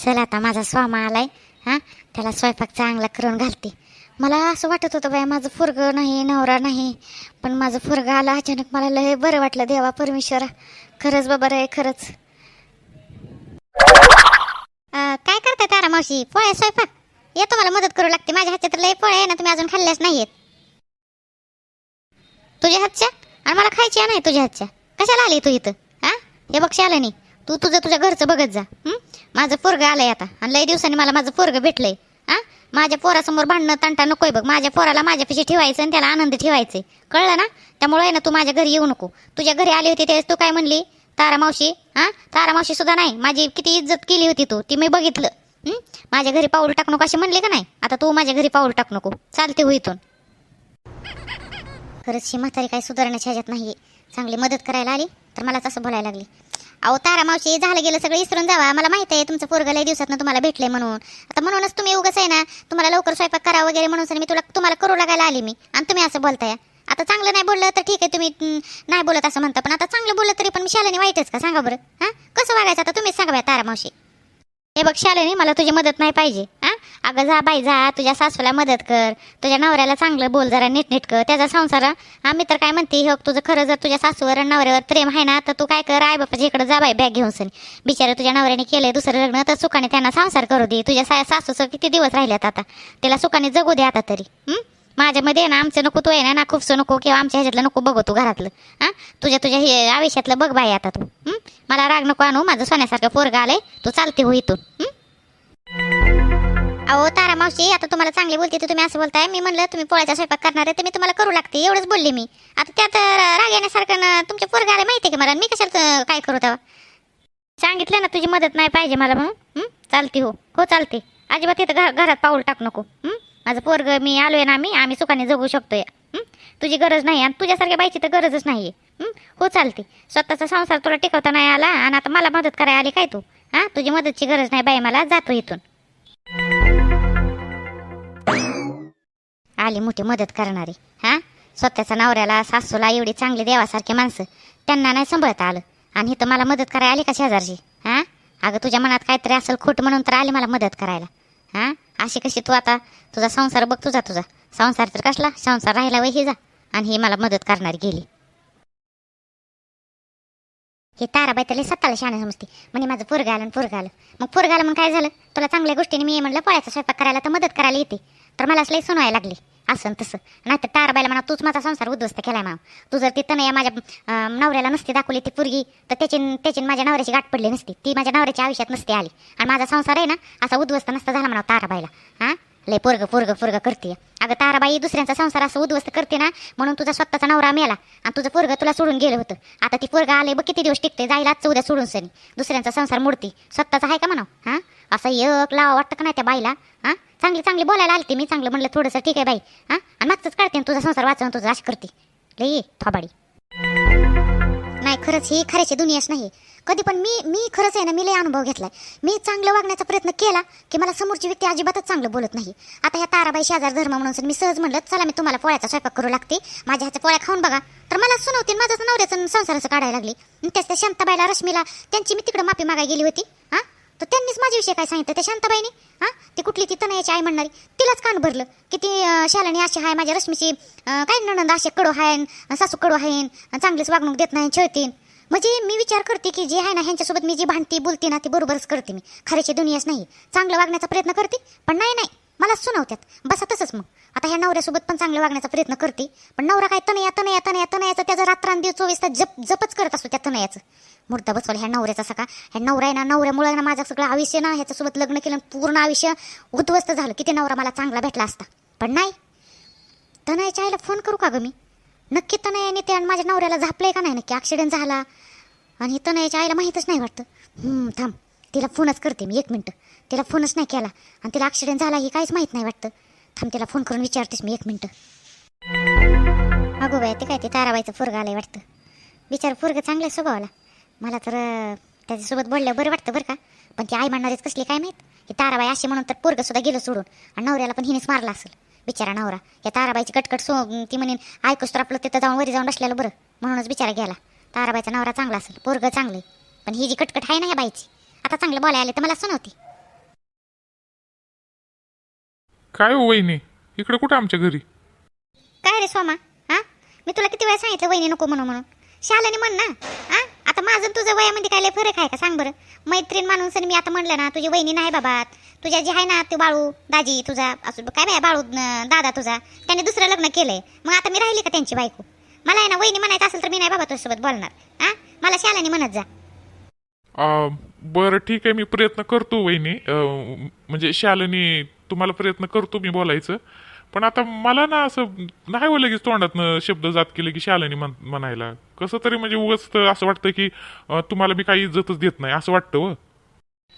चल आता माझा स्वामा आलाय. हां? त्याला स्वयंपाक चांगला करून घालते. मला असं वाटत होतं बाय माझं फुरगं नाही नवरा नाही. पण माझं फुरगं आलं अचानक मला लय बरं वाटलं देवा परमेश्वरा. खरंच बाबा रे खरंच. काय करताय तारा मावशी? पोळ्या स्वयंपाक? येतो मला मदत करू लागते. माझ्या हातच्या तर लय पोळ्या आहे ना तुम्ही अजून खाल्ल्याच नाहीयेत. तुझ्या हातच्या? आणि मला खायची नाही तुझ्या हातच्या? कशाला आली तू इथं? हा? हे बक्षी आलं नाही तू तुझं तुझ्या घरचं बघत जा माझं पोरगं आलंय आता आणि लई दिवसांनी मला माझं पोरगं भेटलंय हा? माझ्या पोरासमोर भांडणं तांटा नकोय बघ. माझ्या पोराला माझ्यापाशी ठेवायचं आणि त्याला आनंद ठेवायचे कळलं ना? त्यामुळे आहे ना तू माझ्या घरी येऊ नको. तुझ्या घरी आली होती त्यावेळेस तू काय म्हणली? तारा मावशी हा? तारा मावशी सुद्धा नाही. माझी किती इज्जत केली होती तू. ती मी बघितलं. माझ्या घरी पाऊल टाक नको अशी म्हणले का नाही? आता तू माझ्या घरी पाऊल टाकू नको. चालते हो इथून. खरंच ही म्हातारी काही सुधारण्याच्या ह्याच्यात नाही चांगली मदत करायला आली तर मलाच असं बोलायला लागली. अहो तारा मावशी झालं गेलं सगळं इसरून जावा. मला माहिती आहे तुमचं पोरगं लय दिवसात तुम्हाला भेटले म्हणून. आता म्हणूनच तुम्ही उगस आहे ना तुम्हाला लवकर स्वयंपाक करा वगैरे म्हणून सर मी तुला तुम्हाला करू लागायला आली मी. आणि तुम्ही असं बोलताय. आता चांगलं नाही बोललं तर ठीक आहे तुम्ही नाही बोलत असं म्हणता. पण आता चांगलं बोललं तरी पण मी शालेने वाईटच का? सांगा बरं. हां? कसं वागायचं आता तुम्हीच सांगा तारा मावशी. हे बघ शालेनी मला तुझी मदत नाही पाहिजे. हां? अगं जा बाई जा. तुझ्या सासूला मदत कर. तुझ्या नवऱ्याला चांगलं बोल जरा नीट कर. त्याचा संसार आम्ही तर काय म्हणते हो बघ, तुझं खरं जर तुझ्या सासूवर आणि नवऱ्यावर प्रेम आहे ना तर तू काय कर आई बापाच्या इकडे जा बाई बॅग घेऊन सनी बिचारे तुझ्या नवऱ्याने केलंय दुसरं लग्न तर सुखाने त्यांना संसार करू दे. तुझ्या सा सासूचं किती दिवस राहिल्यात आता? त्याला सुखाने जगू दे आता तरी. माझ्यामध्ये आहे ना आमचं नको तू आहे ना ना खूपसं नको किंवा आमच्या ह्याच्यातलं नको बघू तू घरातलं. हां? तुझ्या तुझ्या हे आयुष्यातलं बघ बाई आता तू. मला राग नको आणू माझं सोन्यासारखं पोरगा आलंय तू चालते हो इथून. मावशी आता तुम्हाला चांगली बोलते तर तुम्ही असं बोलताय. मी म्हणलं तुम्ही पोळ्याचा स्वयंपाक करणार आहे तर मी तुम्हाला करू लागते एवढंच बोलले मी. आता त्यात राग येण्यासारखं ना तुमच्या पोरगाला माहिती आहे का मला? मी कशाला काय करू तेव्हा? सांगितलं ना तुझी मदत नाही पाहिजे मला म्हणून. चालते हो. हो चालते. अजिबात तिथं घरात पाऊल टाक नको. माझं पोरग मी आलो आहे ना आम्ही आम्ही सुखाने जगू शकतोय. या तुझी गरज नाही आणि तुझ्यासारख्या बाईची तर गरजच नाही आहे हो चालते. स्वतःचा संसार तुला टिकवता नाही आला आणि आता मला मदत करायला आली काय तू? हां? तुझी मदतची गरज नाही बाई मला. जातो इथून. आली मोठी मदत करणारी हां? स्वतःच्या नवऱ्याला सासूला एवढी चांगली देवासारखी माणसं त्यांना नाही सांभाळता आलं. आणि इथं मला मदत करायला आली का शेजारची हां? अगं तुझ्या मनात काहीतरी असेल खोट म्हणून तर आली मला मदत करायला हां? अशी कशी तू आता तुझा संसार बघ तुझा तुझा. संसार तर कसला? संसार राहिला वही जा आणि ही मला मदत करणारी गेली. हे ताराबाई त्याला सत्ताला शाणे समजते म्हणे माझं पोरग आलं आणि आलं. मग पोरग आलं मग काय झालं? तुला चांगल्या गोष्टीने मी म्हणलं पोळ्याचा स्वयंपाक करायला तर मदत करायला येते. तर मला असं लई सुनवायला लागली. असं तसं. नाही तर ताराबाईला म्हणा तूच माझा संसार उद्ध्वस्त केलाय माव तू जर ती तनया माझ्या अं, नवऱ्याला नसती दाखवली ती पोरगी तर त्याची त्याची माझ्या नवऱ्याची गाठ पडली नसती. ती माझ्या नवऱ्याच्या आयुष्यात नसती आली. आणि माझा संसार आहे ना असा उद्ध्वस्त नसता झाला म्हणा ताराबाईला हां? लय पोरग पोरग पोरग करते अगं ताराबाई दुसऱ्यांचा संसार असं उद्ध्वस्त करते ना म्हणून तुझा स्वतःचा नवरा मेला. आणि तुझं पोरग तुला सोडून गेलं होतं. आता ती पोरग आले बघ किती दिवस टिकते जायला आजचं उद्या सोडून सनी दुसऱ्यांचा संसार मोडते. स्वतःचा आहे का म्हणा हां? असं एक लावा वाटतं का नाही त्या बाईला? हां? चांगली चांगली बोलायला आलती मी चांगलं म्हणलं थोडंसं ठीक आहे बाई. हां? आणि मागचंच काढते आणि तुझा संसार वाचवून तुझं अशी करते. लई थोबाडी. नाही खरंच ही खऱ्याची दुनियाच नाही. कधी पण मी मी खरंच आहे ना मी लय अनुभव घेतलाय. मी चांगलं वागण्याचा प्रयत्न केला की मला समोरची व्यक्ती अजिबातच चांगलं बोलत नाही. आता ह्या ताराबाई शेजार धर्म म्हणून मी सहज म्हणलं चला मी तुम्हाला पोळ्याचा स्वयंपाक करू लागते. माझ्या ह्याच्या पोळ्या खाऊन बघा. तर मला सुनवतील माझ्याच नवऱ्याचं संसाराचं काढायला लागली. त्याच त्या शांताबाईला रश्मीला त्यांची मी तिकडे माफी मागाय गेली होती. हां? तर त्यांनीच माझ्याविषयी काय सांगितलं? त्या शांताबाईने? हां? ती कुठली? ती तनयाची आई म्हणणारी. तिलाच कान भरलं की ती शालानी अशी आहे माझ्या रश्मीची काय नणंद असे कडू आहे सासू कडू आहे चांगलीच वागणूक देत नाही छळतीन. म्हणजे मी विचार करते की जे आहे ना ह्यांच्यासोबत मी जी भांडती बोलते ना ती बरोबरच करते मी. खऱ्याची दुनियाच नाही. चांगलं वागण्याचा प्रयत्न करते पण नाही नाही. मला सुनावत्यात. बसा तसंच मग. आता ह्या नवऱ्यासोबत पण चांगलं वागण्याचा प्रयत्न करते. पण नवरा काय तनया तनया तनया तनयाचं त्याचं रात्रांदिव चोवीस तास जप जपच करत असतो त्या तनयाचं. मुर्दा बसवलं ह्या नवऱ्याचा सका. ह्या नवरा आहे ना नवऱ्यामुळे ना माझं सगळं आयुष्य ना ह्याच्यासोबत लग्न केलं पूर्ण आयुष्य उद्ध्वस्त झालं किती नवरा मला चांगला भेटला असता. पण नाही. तनयाच्या आईला फोन करू का ग मी? नक्की तनयाने ते आणि माझ्या नवऱ्याला झापलंय का नाही? नक्की ॲक्सिडेंट झाला. आणि तनयाच्या आईला माहीतच नाही वाटतं. थांब. तिला फोनच करते मी एक मिनटं. तिला फोनच नाही केला. आणि तिला ॲक्सिडेंट झाला हे काहीच माहीत नाही वाटतं. थांब तिला फोन करून विचारतेस मी एक मिनटं. अगो बाय ते काय ते ताराबाईचं फुरगा आलंय वाटतं. विचार फुरगं चांगलं आहे स्वभावाला. मला तर त्याच्यासोबत बोललं बरं वाटतं बरं का. पण ती आई म्हणणारीच कसली काय माहीत? ही ताराबाई अशी म्हणून तर पोरगं सुद्धा गेलं सोडून. आणि नवऱ्याला पण हिनेच मारला असेल. बिचारा नवरा. या ताराबाईची कटकट सो ती म्हणेन ऐकूस तर आपलं तिथं जाऊन वरी जाऊन बसलेलं बरं. म्हणूनच बिचारा गेला. ताराबाईचा नवरा चांगला असेल. पोरगं चांगलं. पण ही जी कटकट आहे ना या बाईची आता चांगलं बोलायला आले तर मला सुनवते काय हो वहिनी? इकडे कुठं आमच्या घरी? काय रे सोमा? हा? मी तुला किती वेळा सांगितलं वहिनी नको म्हणून म्हणून. शालाने म्हण ना हा? आता माझं तुझं वयामध्ये काय लय फरक आहे का? सांग बरं. मैत्रीण माणूस आणि मी आता म्हणलं ना तुझी वहिनी नाही बाबा. तुझ्या जी आहे ना ते बाळू दाजी तुझा असं काय बाय बाळू दादा तुझा. त्याने दुसरं लग्न केलंय. मग आता मी राहिली का त्यांची बायको? मला आहे ना वहिनी म्हणायचं असेल तर मी नाही बाबा तुझ्यासोबत बोलणार. हा मला शालाने म्हणत जा. अं, बरं ठीक आहे मी प्रयत्न करतो वहिनी. अं, म्हणजे शालनी तुम्हाला प्रयत्न करतो मी बोलायचं. पण आता मला ना असं नाही हो लगेच तोंडातनं शब्द जात केले की शालिनी म्हण म्हणायला. कसं तरी म्हणजे उगाच असं वाटतं की अं, तुम्हाला मी काही इज्जतच देत नाही असं वाटतं हो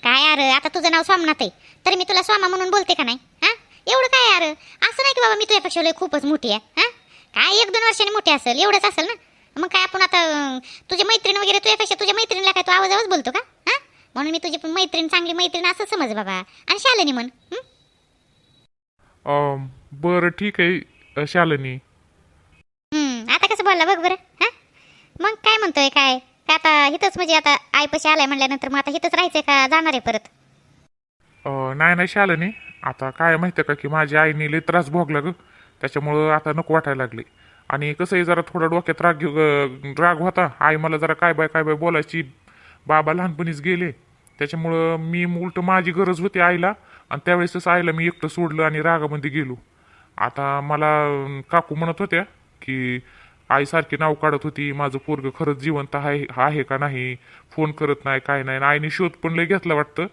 काय अरे आता तुझं नाव सोमनाथ आहे. तर मी तुला स्वामा म्हणून बोलते का नाही? हा? एवढं काय अरे असं नाही की बाबा मी तुझ्यापेक्षा लय खूपच मोठी आहे हा? काय एक दोन वर्षांनी मोठी असेल एवढंच असेल ना? मग काय आपण आता अं, तुझी मैत्रीण वगैरे तुझ्यापेक्षा तुझ्या मैत्रिणीला काय तू आवाज आवाज बोलतो का? हा? म्हणून मी तुझी पण मैत्रीण चांगली मैत्रीण असं समज बाबा. आणि शालिनी म्हण हं? अं, बरं ठीक आहे अं, शालिनी. आता कसं बोलला? बघ बरं हा? मग काय म्हणतोय काय? आता हिथंच म्हणजे आता आईपाशी आलाय म्हणल्यानंतर मग आता हिथंच राहायचंय का जाणार आहे परत? अं, नाही नाही शालिनी. आता काय माहिती का की माझ्या आईने लई त्रास भोगला ग. त्याच्यामुळं आता नको वाटायला लागले. आणि कसं आहे जरा थोडा डोक्यात राग घेऊ- राग होता. आई मला जरा काय बाय काय बाय बोलायची. बाबा लहानपणीच गेले. त्याच्यामुळं मी उलट माझी गरज होती आईला. आणि त्यावेळेसच आईला मी एकटं सोडलं आणि रागामध्ये गेलो. आता मला काकू म्हणत होत्या की आईसारखी नाव काढत होती माझं पोरग खरंच जिवंत आहे आहे का नाही फोन करत नाही काय नाही आईने शोध पण लय घेतला वाटतं.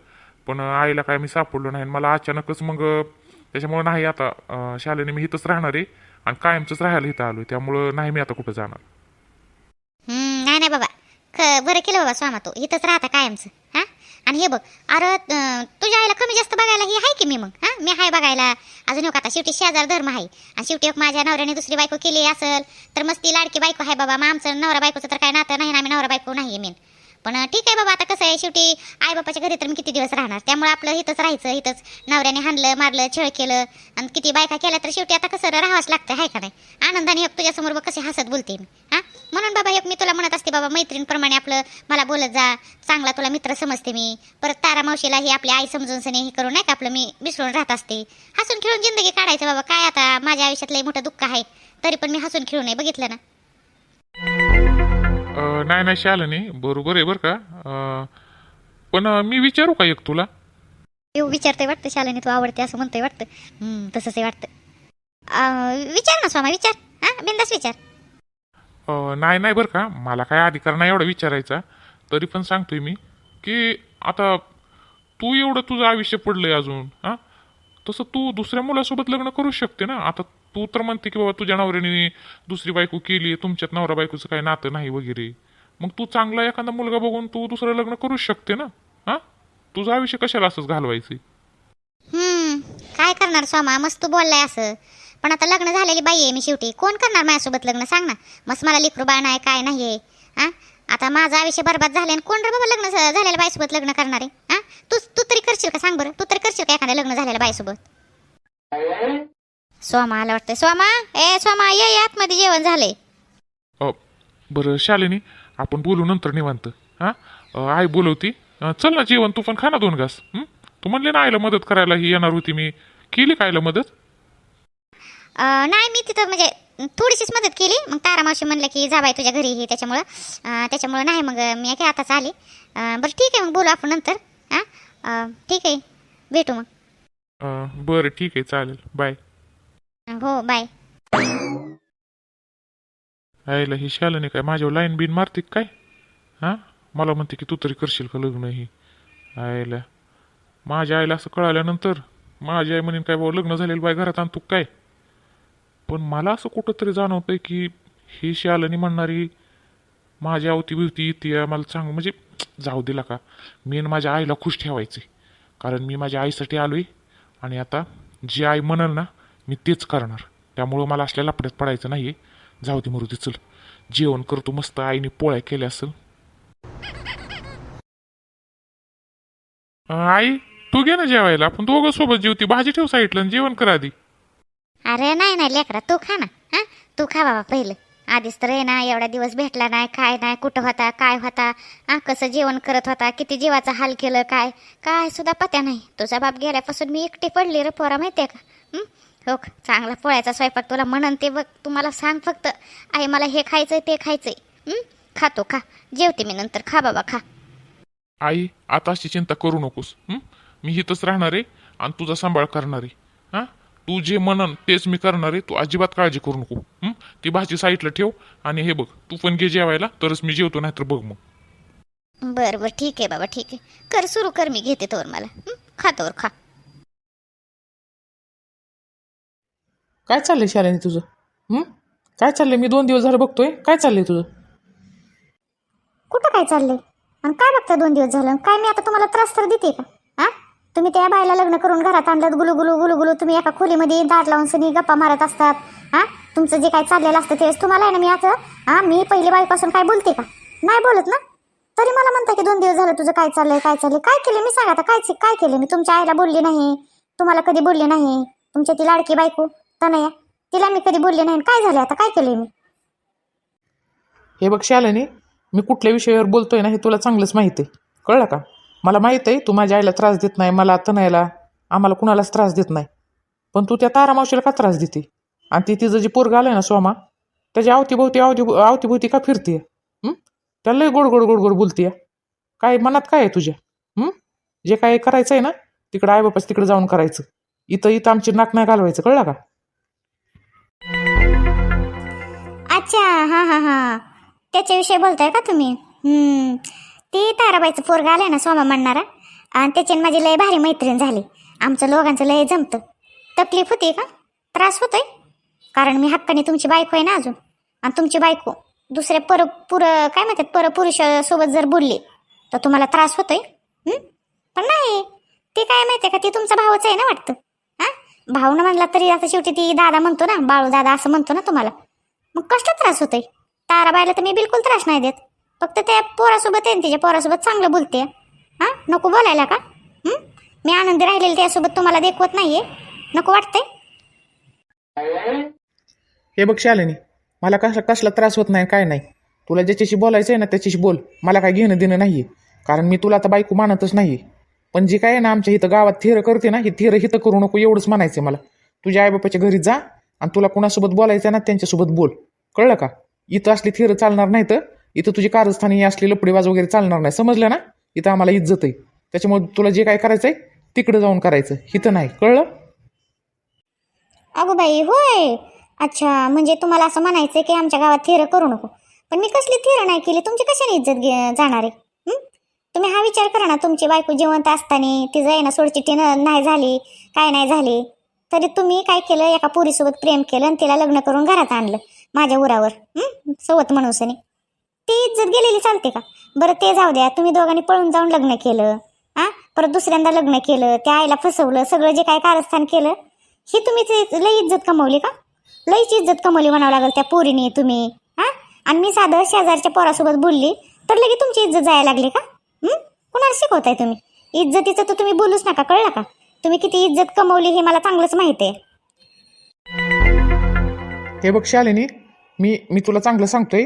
पण आईला काय मी सापडलो नाही आणि मला अचानकच मग त्याच्यामुळं नाही आता शालेने मी इथंच राहणार आहे आणि कायमचंच राहायला इथं आलो त्यामुळं नाही मी आता कुठं जाणार. नाही नाही बाबा. बरं केलं बाबा स्वामा तो. इथंच राहता कायमचं हा? आणि हे बघ अरे तुझ्या आईला कमी जास्त बघायला ही आहे की मी मग? हा? मी आहे बघायला. अजून एक आता शेवटी शेजार धर्म आहे. आणि शेवटी एक माझ्या नवऱ्याने दुसरी बायको केली असेल तर मस्त ती लाडकी बायको आहे बाबा. मग आमचं नवरा बायकोचं तर काय नातं नाही ना आम्ही नवरा बायको नाही मेन पण ठीक आहे बाबा आता कसं आहे शेवटी आई बापाच्या घरी तर मी किती दिवस राहणार? त्यामुळे आपलं इथंच राहायचं इथंच नवऱ्याने हाणलं मारलं छळ केलं. आणि किती बायका केल्या तर शेवटी आता कसं राहावंच लागतं आहे का नाही? आनंदाने तुझ्यासमोर बघ कसे हसत बोलते मी. हा? म्हणून बाबा एक मी तुला म्हणत असते बाबा मैत्रीणप्रमाणे आपलं मला बोलत जा. चांगला तुला मित्र समजते मी. परत तारा मावशीला ही आपली आई समजून सने हे करून नाही का आपलं मी मिसळून राहत असते. हसून खेळून जिंदगी काढायचं बाबा. काय आता माझ्या आयुष्यात लई मोठं दुःख आहे. तरी पण मी हसून खेळून नाही बघितलं ना. नाही नाही शालिनी बरोबर आहे बरं का. पण मी विचारू का एक तुला? येऊ विचारते वाटतं शालेने. तू आवडते असं म्हणतोय वाटतं. हं, तसंच वाटतं. विचार ना स्वामा विचार. हा बिंदास विचार. नाही नाही बरं का. मला काय अधिकार नाही एवढा विचारायचा. तरी पण सांगतोय मी की आता तू एवढं तुझं आयुष्य पडलंय अजून हा? तसं तू दुसऱ्या मुलासोबत लग्न करू शकते ना. आता तू तर म्हणते की बाबा तुझ्या नवऱ्याने दुसरी बायको केली तुमच्यात नवरा बायकोचं काही नातं नाही वगैरे. मग तू चांगला एखादा मुलगा बघून तू दुसरं लग्न करूच शकते ना हा? तुझं आयुष्य कशाला असंच घालवायचं? करणार स्वामा? मस्त तू बोललाय असं. पण आता लग्न झालेली बाई आहे मी शेवटी. कोण करणार माझ्यासोबत लग्न? सांग ना. मस्त मला लिकरू बाळ नाही काय नाही आहे हा आता माझं आयुष्य बरबाद झालं आणि कोण रे बाबा लग्न झालेल्या बाईसोबत लग्न करणार? आहे हा तू तू तरी करशील का? सांग बरं. तू तरी करशील का एखाद्या लग्न झालेल्या बाईसोबत? सोमा आला वाटतंय. सोमा ए सोमा ये ये, आतमध्ये जेवण झालंय. बरं शालिनी आपण बोलू नंतर निवांत. हां आई बोलवती. चल ना जेवण. तू पण खा ना दोन घास. तू म्हणले ना आईला मदत करायला ही येणार होती मी. केली का आईला मदत नाही मी तिथं म्हणजे थोडीशीच मदत केली. मग तारा मावशी म्हणलं की जा बाई तुझ्या घरी ही त्याच्यामुळं. त्याच्यामुळं नाही मग मी काय आताच आली. बरं ठीक आहे मग बोलू आपण नंतर. हां? ठीक आहे भेटू मग. बरं ठीक आहे चालेल. बाय. हो बाय. आईला ही शालिनी काय माझ्यावर लाईन बिन मारते काय? हां? मला म्हणते की तू तरी करशील का लग्न ही? आईला. माझ्या आईला असं कळाल्यानंतर माझी आई म्हणेन काय बाबा लग्न झालेलं बाय घरात आणतो काय? पण मला असं कुठंतरी जाणवतंय की ही शालनी म्हणणारी माझ्या बिवती येते मला चांग म्हणजे जाऊ दिला का मी माझ्या आईला खुश ठेवायचे कारण मी माझ्या आईसाठी आलोय आणि आता जी आई म्हणल ना मी तेच करणार. त्यामुळं मला असल्या लपड्यात पडायचं नाही आहे जाऊ दे मरुदी चल. जेवण करतो मस्त आईने पोळ्या केल्या असेल. आई? तू घे ना जेवायला. आपण दोघं सोबत जेवती. भाजी ठेव साईडला आणि जेवण कर आधी. अरे नाही नाही लेकरा तू खा ना. हां? तू खा बाबा पहिलं. आधीच तर आहे ना एवढा दिवस भेटला नाही काय नाही कुठं होता काय होता हा? कसं जेवण करत होता किती जीवाचा हाल केलं काय? काय सुद्धा पत्या नाही. तुझा बाप गेल्यापासून मी एकटी पडली रे पोरा माहितीये का? हं? हो का? चांगला पोळ्याचा स्वयंपाक तुला म्हणन ते बघ. तुम्हाला सांग फक्त. आई मला हे खायचंय ते खायचंय. हं? खातो खा. जेवते मी नंतर. खा बाबा खा. आई आता अशी चिंता करू नकोस. हं? मी इथंच राहणार आहे आणि तुझा सांभाळ करणार आहे. हां? तू जे म्हणन तेच मी करणार आहे. तू अजिबात काळजी करू नको. हं? ती भाजी साईडला ठेव आणि हे बघ तू पण घे जेवायला तरच मी जेवतो नाहीतर बघ मग. बरं बरं ठीक आहे बाबा ठीक आहे. कर सुरू कर मी घेते तोवर मला. हं? खा तोवर खा. काय चाललंय शालिनी तुझं? हं? काय चाललंय? मी दोन दिवस झालं बघतोय. काय चाललंय तुझं? कुठं काय चाललंय? आणि काय बघता दोन दिवस झालं? काय मी आता तुम्हाला त्रास तर देते का? हा? तुम्ही त्या बायला लग्न करून घरात आणलं गुलू गुलू गुलू गुलू तुम्ही एका खोलीमध्ये दाट लावून सनी गप्पा मारत असतात. हा? तुमचं जे काय चाललेलं असतं तेच तुम्हाला आहे ना मी आता हा? मी पहिली बाईपासून काय बोलते का? नाही बोलत ना? तरी मला म्हणता की दोन दिवस झालं तुझं काय चाललंय काय चाललंय? काय केलं? मी सांगा आता काय काय केलं? मी तुमच्या आईला बोलली नाही. तुम्हाला कधी बोलले नाही. तुमच्या ती लाडकी बायको तनया तिला मी कधी बोलले नाही. काय झालं? आता काय केलंय मी? हे बघ नाही मी कुठल्या विषयावर बोलतोय ना हे तुला चांगलंच माहिती आहे. कळलं का? मला माहीत आहे तू माझ्या आईला त्रास देत नाही मला तनयाला आम्हाला कुणालाच त्रास देत नाही. पण तू त्या तारा मावशीला का त्रास देते? आणि ती तिचं जे पोरग आलं ना सोमा त्याच्या अवतीभोवती अवती अवतीभोवती का फिरते त्याला लई गोड गोड गोड गोड बोलते काय मनात काय आहे तुझ्या? जे काय करायचं आहे ना तिकडं आई बापाच तिकडे जाऊन करायचं. इथं इथं आमची नाक नाही घालवायचं कळलं का? अच्छा हां हां हां. त्याच्याविषयी बोलताय का तुम्ही? ती ताराबाईचं पोरगा आलाय ना सोमा म्हणणारा. आणि त्याच्यानं माझी लय भारी मैत्रीण झाली. आमचं लोकांचं लय जमतं. तकलीफ होती का? त्रास होतोय. कारण मी हक्काने तुमची बायको आहे ना अजून. आणि तुमची बायको दुसऱ्या पर पुर काय म्हणतात परपुरुषासोबत जर बोलली तर तुम्हाला त्रास होतोय? पण नाही. ते काय माहितीये का ती तुमचा भावच आहे ना वाटतं. हा? भाऊ न म्हणला तरी आता शेवटी ती दादा म्हणतो ना बाळू दादा असं म्हणतो ना तुम्हाला. मग कसला त्रास होतोय? ताराबाईला तर मी बिलकुल त्रास नाही देत. फक्त त्या पोरासोबत आहे तिच्या पोरासोबत चांगलं बोलते. हां? नको बोलायला का? मी आनंदी राहिलेली त्यासोबत तुम्हाला देखवत नाहीये. नको वाटतंय? हे बघ शालिनी मला कसला कसला त्रास होत नाही काय नाही. तुला ज्याच्याशी बोलायचं आहे ना त्याच्याशी बोल. मला काय घेणं देणं नाही कारण मी तुला आता बायको मानतच नाही पण जी काय आहे ना आमच्या इथं गावात थिरं करते ना ही थिरं हिथं करू नको एवढंच म्हणायचं मला. तुझ्या आईबापाच्या घरी जा आणि तुला कुणासोबत बोलायचं आहे ना त्यांच्यासोबत बोल. कळलं का? इथं असली थिरं चालणार नाही तर इथं तुझी कारस्थानी असली लपडेबाज वगैरे चालणार नाही. समजलं ना? इथं आम्हाला इज्जत आहे. त्याच्यामुळे तुला जे काय करायचं आहे तिकडं जाऊन करायचं. इथं नाही. कळलं? अगो बाई होय. अच्छा म्हणजे तुम्हाला असं म्हणायचं की आमच्या गावात थिरं करू नको. पण मी कसली थिरं नाही केली? तुमची कशाने इज्जत घे जाणार आहे? हं? तुम्ही हा विचार करा ना तुमची बायको जिवंत असताना तिचं आहे ना सोडचिट्टी न- नाही झाली काय नाही झाली तरी तुम्ही काय केलं? एका पोरीसोबत प्रेम केलं आणि तिला लग्न करून घरात आणलं माझ्या उरावर. हं? सवत म्हणून सनी ती इज्जत गेलेली चालते का? बरं ते जाऊ द्या. तुम्ही दोघांनी पळून जाऊन लग्न केलं. हा परत दुसऱ्यांदा लग्न केलं. त्या आईला फसवलं. सगळं जे काय कारस्थान केलं ही तुम्ही ते लई इज्जत कमवली का? लईच इज्जत कमवली म्हणावं लागेल त्या पोरीने तुम्ही. हां आणि मी साधं शेजारच्या पोरासोबत बोलली तर लगेच तुमची इज्जत जायला लागली का? कुणाला शिकवताय तुम्ही? इज्जतीचं तर तुम्ही बोलूच नका. कळलं का? तुम्ही किती इज्जत कमवली हे मला चांगलंच माहिती आहे. हे बघ शालिनी मी मी तुला चांगलं सांगतोय.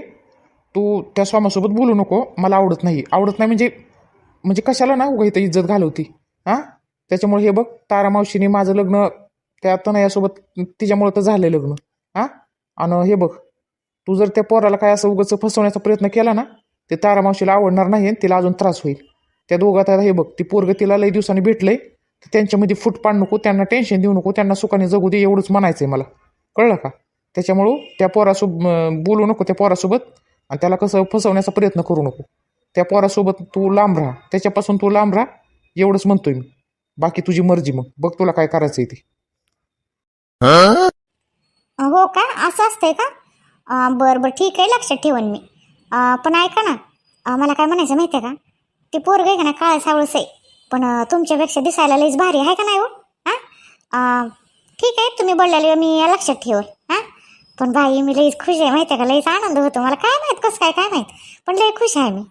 तू त्या स्वामासोबत बोलू नको मला आवडत नाही. आवडत नाही म्हणजे म्हणजे कशाला ना उगा इथं इज्जत घालवती? हां? त्याच्यामुळे हे बघ तारा मावशीने माझं लग्न त्या तनयासोबत तिच्यामुळं तर झालं लग्न. हां? आणि हे बघ तू जर त्या पोराला काय असं उगाच फसवण्याचा प्रयत्न केला ना ते तारा मावशीला आवडणार नाही आणि तिला अजून त्रास होईल. त्या दोघात हे बघ ती पोरग तिला लई दिवसांनी भेटलंय तर त्यांच्यामध्ये फूट पाड नको त्यांना टेन्शन देऊ नको त्यांना सुखाने जगू दे एवढंच म्हणायचं आहे मला. कळलं का? त्याच्यामुळं त्या पोरासोबत बोलू नको त्या पोरासोबत. आणि त्याला कसं फसवण्याचा प्रयत्न करू नको. त्या पोरासोबत तू लांब राहा. त्याच्यापासून तू लांब राहा. एवढंच म्हणतोय मी. बाकी तुझी मर्जी मग. बघ तुला काय करायचं आहे ते हो का? असं असतंय का? बरं बरं. ठीक आहे. लक्षात ठेवन मी. पण ऐका ना. मला काय म्हणायचं माहिती आहे का? ते पोरग आहे का ना काळ सावळस आहे. पण तुमच्यापेक्षा दिसायला लईच भारी आहे का नाही हो? हां? ठीक आहे. तुम्ही बोललेले मी लक्षात ठेवल पण बाई मी लईच खुश आहे माहिती का? लईच आनंद होतो. मला काय माहीत कसं काय काय माहीत? पण लई खुश आहे मी.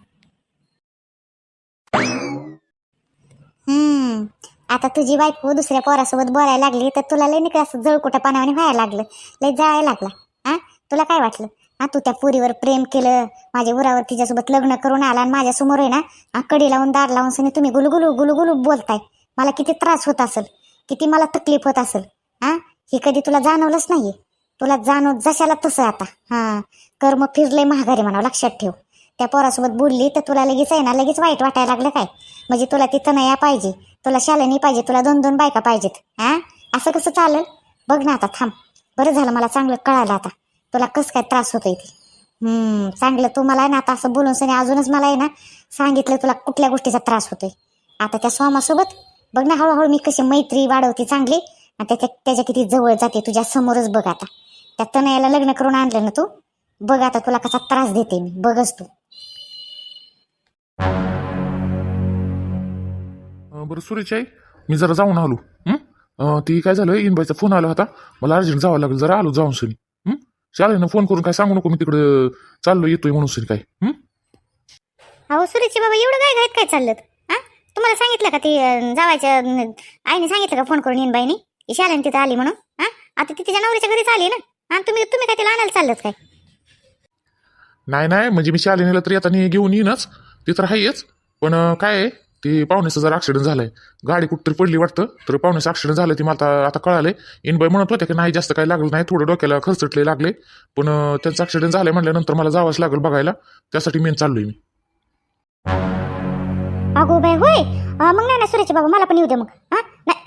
हम्म. आता तुझी बायको दुसऱ्या पोरासोबत बोलायला लागली तर तुला लई निकळ असं जळकुटा पानावाने व्हायला लागलं. लई जायला लागला. हा? तुला काय वाटलं? हा तू त्या पुरीवर प्रेम केलं माझ्या उरावर तिच्यासोबत लग्न करून आला आणि माझ्यासमोर आहे ना हा, कडी लावून दार लावून सनी तुम्ही गुलगुलू गुलगुलू बोलताय. मला किती त्रास होत असेल किती मला तकलीफ होत असेल हा? हे कधी तुला जाणवलंच नाहीये. तुला जाणव जशाला तसं आता. हा कर्म फिरले महागारी म्हणावं लक्षात ठेव. त्या पोरासोबत बोलली तर तुला लगेच आहे ना लगेच वाईट वाटायला लागलं काय? म्हणजे तुला तिथं नाही पाहिजे. तुला शालेनी पाहिजे तुला दोन दोन बायका पाहिजेत. हा? असं कसं चालेल? बघ ना आता थांब. बरं झालं मला चांगलं कळालं आता. तुला कसं काय त्रास होतोय ते? हम्म चांगलं तू मला आहे ना आता असं बोलून सनी अजूनच मला आहे ना सांगितलं तुला कुठल्या गोष्टीचा त्रास होतोय. आता त्या सोमासोबत बघ ना हळूहळू मी कशी मैत्री वाढवते चांगली आणि त्याच्या त्याच्या किती जवळ जाते तुझ्या समोरच बघ आता. त्या तनयाला लग्न करून आणलं ना तू? बघ आता तुला कसा त्रास देते मी. बघच तू. अं, बरं सुरेश आई मी जरा जाऊन आलो. हं? अं, ती काय झालं? इनबाईचा फोन आला होता. मला अर्जंट जावं लागेल. जरा आलो जाऊन सनी. हं? शाळेनं फोन करून काय सांगू नको मी तिकडे. चाललो येतोय म्हणून सनी काय हं? अहो सुरेशचे बाबा एवढं काय घाईत काय चाललं हा? तुम्हाला सांगितलं का ती अं, जावायच्या अं, आईने सांगितलं का फोन करून येईन बाईनी शाळेने तिथं आली म्हणून. हा? आता ती तिच्या नवऱ्याच्या घरीच आली ना? हा तुम्ही तुम्ही काय तिला आणायला चाललत काय? नाही नाही म्हणजे मी शालिनीला तरी आता घेऊन येईनच. ते तर आहेच. पण अं, काय आहे ते पाहुण्याचं जरा ॲक्सिडेंट झालाय. गाडी कुठतरी पडली वाटतं. तर पाहुण्याचं ॲक्सिडेंट झालं ते मला आता आता कळालंय इनबाई म्हणत होत्या की नाही जास्त काही लागलं नाही थोडं डोक्याला खरचटले लागले. पण अं, त्यांचं ॲक्सिडेंट झालंय म्हटल्यानंतर मला जावंच लागेल बघायला. त्यासाठी मेन चाललोय मी. अगो बाई होय. अं, मग नाही ना सुरेशचे बाबा मला पण येऊ दे मग. हा?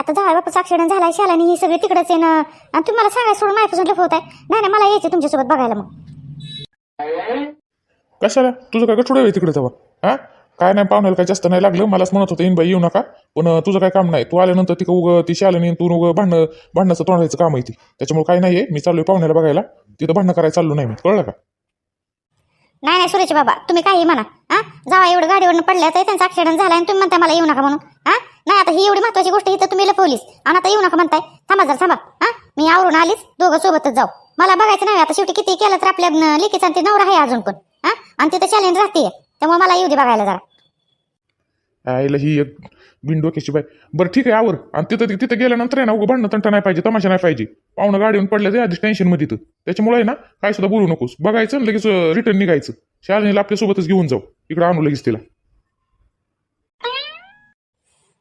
आता जावा बापाचा ॲक्सिडेंट झालाय शाळाने ही सगळी तिकडंच आहे ना. आणि तुम्ही मला सांगायला सोडून माझ्यापासून लपवत आहे. नाही नाही मला यायचं तुमच्यासोबत बघायला मग. कशाला? तुझं काय गठुडं आहे तिकडे तेव्हा? हा? काय नाही पाहुण्याला काय जास्त नाही लागलं. मलाच म्हणत होतं इन बाई येऊ नका. पण अं, तुझं काय काम नाही. तू आल्यानंतर तिकं उगं ती शालिनी तू उगं भांडणं भांडणाचं तोंडायचं काम आहे ती. त्याच्यामुळे काय नाहीये. मी चाललोय पाहुण्याला बघायला. तिथं भांडणं करायला चाललो नाही मी. कळलं का? नाही नाही सुरेश बाबा तुम्ही काही म्हणा हा? जावा एवढं गाडीवरनं पडल्या तर त्यांचा ॲक्सिडेंट झाला आणि तुम्ही म्हणताय मला येऊ नका म्हणून हा? नाही आता ही एवढी महत्वाची गोष्ट इथं तुम्ही लपवलीस आणि आता येऊ नका म्हणताय. थांबा जरा थांबा हा? मी आवरून आलीच दोघं सोबतच जाऊ. मला बघायचं नाही आता शेवटी किती केलं तर आपल्या न- लेकीचा आणि ते नवरा आहे अजून पण हा? आणि तिथं चॅलेंज राहते त्यामुळे मला येऊ दे बघायला जरा. आईला ही एक बिनडोक्याची बाई. बरं ठीक आहे आवर. आणि तिथं तिथं गेल्यानंतर आहे ना उगं भांडणं तंटा नाही पाहिजे तमाशा नाही पाहिजे. पाहुणं गाडीवरून पडलं ते आधीच टेन्शनमध्ये तिथं त्याच्यामुळे ना काय सुद्धा बोलू नकोस. बघायचं आणि लगेच रिटर्न निघायचं. शाळेला आपल्यासोबतच घेऊन जाऊ. इकडं आणू लगेच तिला.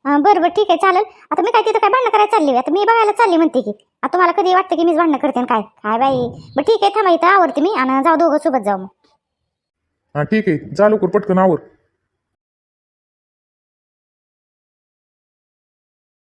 हा, बरं बरं ठीक आहे चालेल. आता मी काय तिथं काय भांडणं करायला चालली. आता मी बघायला चालली म्हणते की. आता तुम्हाला कधी वाटतं की मीच भांडणं करते काय? काय बाई? बरं ठीक आहे थांबा इथं आवडते मी आणि जाऊ दोघं सोबत जाऊ मग. हां ठीक आहे. जा लवकर पटकन आवर.